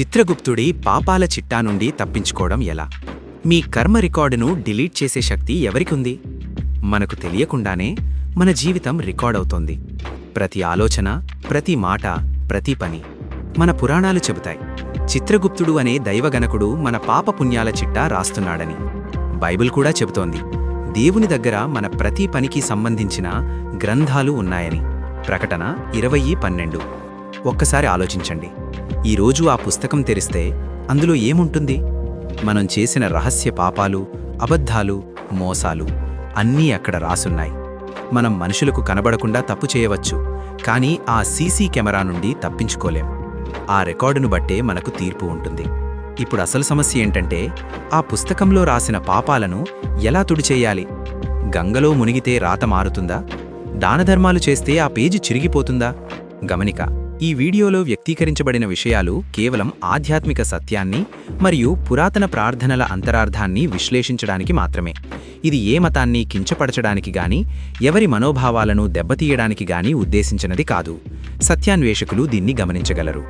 చిత్రగుప్తుడి పాపాల చిట్టా నుండి తప్పించుకోవడం ఎలా? మీ కర్మ రికార్డును డిలీట్ చేసే శక్తి ఎవరికుంది? మనకు తెలియకుండానే మన జీవితం రికార్డ్ అవుతోంది. ప్రతి ఆలోచన ప్రతి మాట ప్రతి పని మన పురాణాలు చెబుతాయి. చిత్రగుప్తుడు అనే దైవగణకుడు మన పాప పుణ్యాల చిట్టా రాస్తున్నాడని బైబిల్ కూడా చెబుతోంది. దేవుని దగ్గర మన ప్రతి పనికి సంబంధించిన గ్రంథాలు ఉన్నాయని. ప్రకటన ఇరవై పన్నెండు. ఒక్కసారి ఆలోచించండి. ఈరోజు ఆ పుస్తకం తెరిస్తే అందులో ఏముంటుంది? మనం చేసిన రహస్య పాపాలు అబద్ధాలు మోసాలు అన్నీ అక్కడ రాసున్నాయి. మనం మనుషులకు కనబడకుండా తప్పు చేయవచ్చు కానీ ఆ సీసీ కెమెరా నుండి తప్పించుకోలేం. ఆ రికార్డును బట్టే మనకు తీర్పు ఉంటుంది. ఇప్పుడు అసలు సమస్య ఏంటంటే ఆ పుస్తకంలో రాసిన పాపాలను ఎలా తుడిచేయాలి? గంగలో మునిగితే రాత మారుతుందా? దానధర్మాలు చేస్తే ఆ పేజీ చిరిగిపోతుందా? గమనిక ఈ వీడియోలో వ్యక్తీకరించబడిన విషయాలు కేవలం ఆధ్యాత్మిక సత్యాన్ని మరియు పురాతన ప్రార్థనల అంతరార్థాన్ని విశ్లేషించడానికి మాత్రమే. ఇది ఏ మతాన్ని కించపరచడానికి గాని ఎవరి మనోభావాలను దెబ్బతీయడానికి గాని ఉద్దేశించినది కాదు. సత్యాన్వేషకులు దీన్ని గమనించగలరు.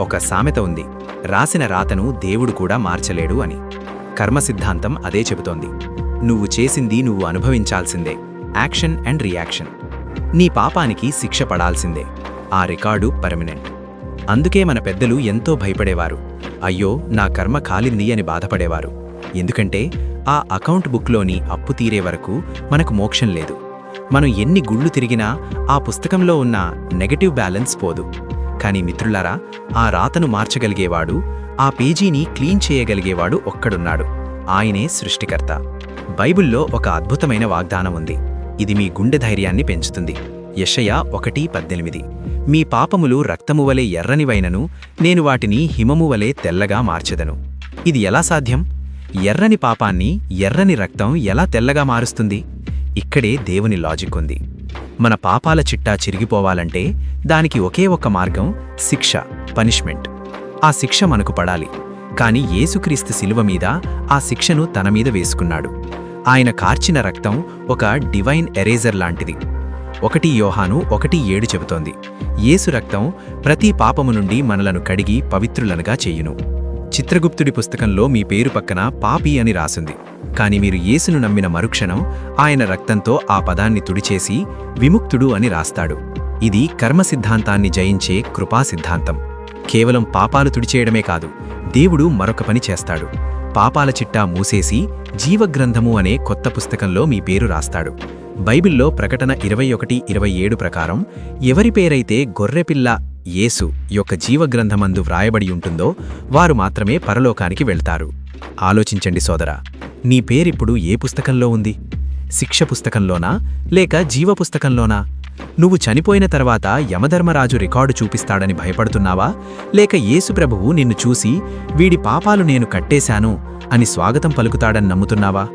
ఒక సామెత ఉంది రాసిన రాతను దేవుడు కూడా మార్చలేడు అని. కర్మ సిద్ధాంతం అదే చెబుతోంది నువ్వు చేసింది నువ్వు అనుభవించాల్సిందే యాక్షన్ అండ్ రియాక్షన్. నీ పాపానికి శిక్ష పడాల్సిందే. ఆ రికార్డు పర్మనెంట్. అందుకే మన పెద్దలు ఎంతో భయపడేవారు. అయ్యో నా కర్మ కాలింది అని బాధపడేవారు. ఎందుకంటే ఆ అకౌంట్ బుక్లోని అప్పు తీరే వరకు మనకు మోక్షం లేదు. మనం ఎన్ని గుళ్ళు తిరిగినా ఆ పుస్తకంలో ఉన్న నెగటివ్ బ్యాలెన్స్ పోదు. కానీ మిత్రులారా ఆ రాతను మార్చగలిగేవాడు ఆ పేజీని క్లీన్ చేయగలిగేవాడు ఒక్కడున్నాడు. ఆయనే సృష్టికర్త. బైబిల్లో ఒక అద్భుతమైన వాగ్దానం ఉంది. ఇది మీ గుండె ధైర్యాన్ని పెంచుతుంది. యెషయ ఒకటి పద్దెనిమిది. మీ పాపములు రక్తము వలె ఎర్రనివైనను నేను వాటిని హిమము వలె తెల్లగా మార్చెదను. ఇది ఎలా సాధ్యం? ఎర్రని పాపాన్ని ఎర్రని రక్తం ఎలా తెల్లగా మారుస్తుంది? ఇక్కడే దేవుని లాజిక్ ఉంది. మన పాపాల చిట్టా చిరిగిపోవాలంటే దానికి ఒకే ఒక మార్గం శిక్ష పనిష్మెంట్ ఆ శిక్ష మనకు పడాలి. కాని యేసుక్రీస్తు శిలువ మీద ఆ శిక్షను తన మీద వేసుకున్నాడు. ఆయన కార్చిన రక్తం ఒక డివైన్ ఎరేజర్ లాంటిది. ఒకటి యోహాను ఒకటి ఏడు చెబుతోంది. యేసు రక్తం ప్రతి పాపము నుండి మనలను కడిగి పవిత్రులనుగా చేయును. చిత్రగుప్తుడి పుస్తకంలో మీ పేరు పక్కన పాపి అని రాసుంది. కాని మీరు యేసును నమ్మిన మరుక్షణం ఆయన రక్తంతో ఆ పదాన్ని తుడిచేసి విముక్తుడు అని రాస్తాడు. ఇది కర్మ సిద్ధాంతాన్ని జయించే కృపా సిద్ధాంతం. కేవలం పాపాలు తుడిచేయడమే కాదు దేవుడు మరొక పని చేస్తాడు. పాపాల చిట్టా మూసేసి జీవగ్రంథము అనే కొత్త పుస్తకంలో మీ పేరు రాస్తాడు. బైబిల్లో ప్రకటన ఇరవై ఒకటి ఇరవై ఏడు ప్రకారం ఎవరి పేరైతే గొర్రెపిల్ల యేసు యొక్క జీవగ్రంథమందు వ్రాయబడి ఉంటుందో వారు మాత్రమే పరలోకానికి వెళ్తారు. ఆలోచించండి సోదరా నీ పేరిప్పుడు ఏ పుస్తకంలో ఉంది? శిక్ష పుస్తకంలోనా లేక జీవ పుస్తకంలోనా? నువ్వు చనిపోయిన తర్వాత యమధర్మరాజు రికార్డు చూపిస్తాడని భయపడుతున్నావా? లేక యేసుప్రభువు నిన్ను చూసి వీడి పాపాలు నేను కట్టేశాను అని స్వాగతం పలుకుతాడని నమ్ముతున్నావా?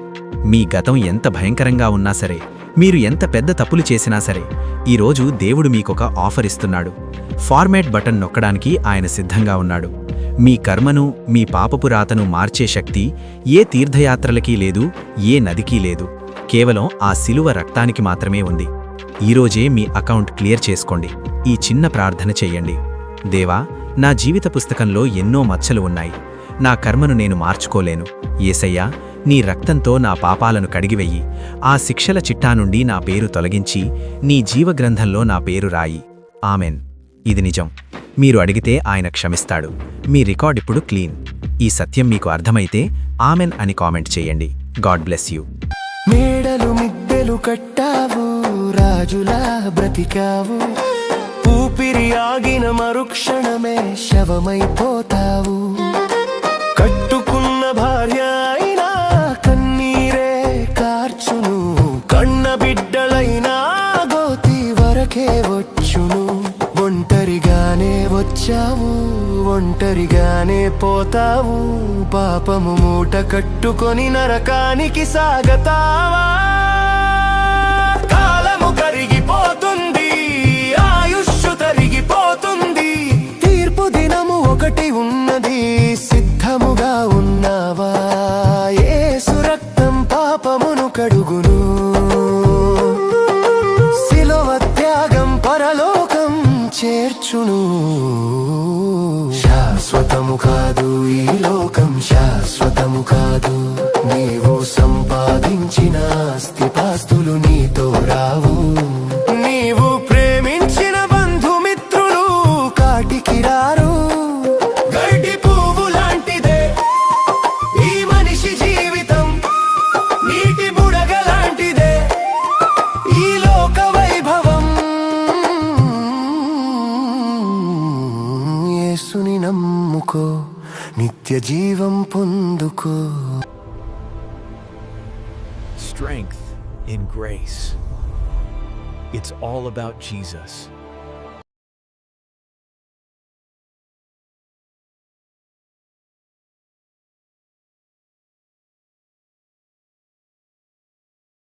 మీ గతం ఎంత భయంకరంగా ఉన్నా సరే మీరు ఎంత పెద్ద తప్పులు చేసినా సరే ఈరోజు దేవుడు మీకొక ఆఫర్ ఇస్తున్నాడు. ఫార్మాట్ బటన్ నొక్కడానికి ఆయన సిద్ధంగా ఉన్నాడు. మీ కర్మను మీ పాపపు రాతను మార్చే శక్తి ఏ తీర్థయాత్రలకీ లేదు ఏ నదికీ లేదు. కేవలం ఆ శిలువ రక్తానికి మాత్రమే ఉంది. ఈరోజే మీ అకౌంట్ క్లియర్ చేసుకోండి. ఈ చిన్న ప్రార్థన చెయ్యండి దేవా నా జీవిత పుస్తకంలో ఎన్నో మచ్చలు ఉన్నాయి. నా కర్మను నేను మార్చుకోలేను. ఏసయ్యా నీ రక్తంతో నా పాపాలను కడిగివెయ్యి ఆ శిక్షల చిట్టా నుండి నా పేరు తొలగించి నీ జీవగ్రంథంలో నా పేరు రాయి. ఆమెన్. ఇది నిజం. మీరు అడిగితే ఆయన క్షమిస్తాడు. మీ రికార్డ్ ఇప్పుడు క్లీన్. ఈ సత్యం మీకు అర్థమైతే ఆమెన్ అని కామెంట్ చేయండి. God bless you. మేడలు మిద్దెలు కట్టావు రాజులా బ్రతికావు. ఊపిరి ఆగిన మరుక్షణమే శవమైపోతావు. కట్టుకున్న భార్య వరకే వచ్చును. ఒంటరిగానే వచ్చావు. ఒంటరిగానే పోతావు. పాపము మూట కట్టుకొని నరకానికి సాగతావా? కాలము కరిగిపోతుంది. ఆయుష్ తరిగిపోతుంది. తీర్పు దినము ఒకటి ఉన్న చేర్చును. శాశ్వతము కాదు ఈ లోకం శాశ్వతము కాదు. నీవు సంపాదించిన ఆస్తిపాస్తులు నీతో రావు. నమ్ముకో నిత్య జీవం పొందుకో strength in grace. It's all about Jesus.